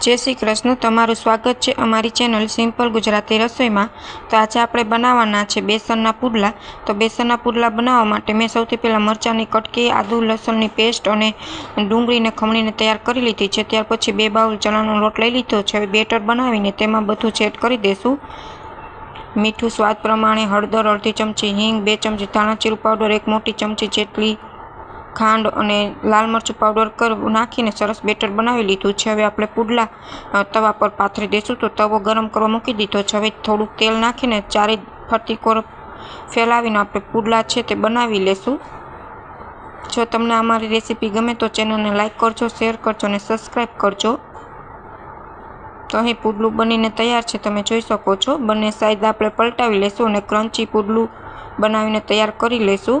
જય શ્રી કૃષ્ણ, તમારું સ્વાગત છે અમારી ચેનલ સિમ્પલ ગુજરાતી રસોઈમાં. તો આજે આપણે બનાવવાના છે બેસનના પુડલા. તો બેસનના પુડલા બનાવવા માટે મેં સૌથી પહેલાં મરચાંની કટકી, આદુ, લસણની પેસ્ટ અને ડુંગળીને ખમણીને તૈયાર કરી લીધી છે. ત્યાર પછી બે બાઉલ ચણાનો લોટ લઈ લીધો છે. હવે બેટર બનાવીને તેમાં બધું છેટ કરી દઈશું મીઠું સ્વાદ પ્રમાણે હળદર, અડધી ચમચી હિંગ, બે ચમચી ધાણા જીરું પાવડર એક મોટી ચમચી જેટલી ખાંડ અને લાલ મરચું પાવડર કર નાખીને સરસ બેટર બનાવી લીધું છે. હવે આપણે પુડલા તવા પર પાથરી દઈશું તો તવો ગરમ કરવા મૂકી દીધો છે. હવે થોડુંક તેલ નાખીને ચારે ફરતી કોર ફેલાવીને આપણે પુડલા છે તે બનાવી લેશું. જો તમને અમારી રેસીપી ગમે તો ચેનલને લાઇક કરજો, શેર કરજો અને સબસ્ક્રાઈબ કરજો. તો અહીં પુડલું બનીને તૈયાર છે. તમે જોઈ શકો છો. બંને સાઈડ આપણે પલટાવી લેશું અને ક્રન્ચી પુડલું બનાવીને તૈયાર કરી લેશું.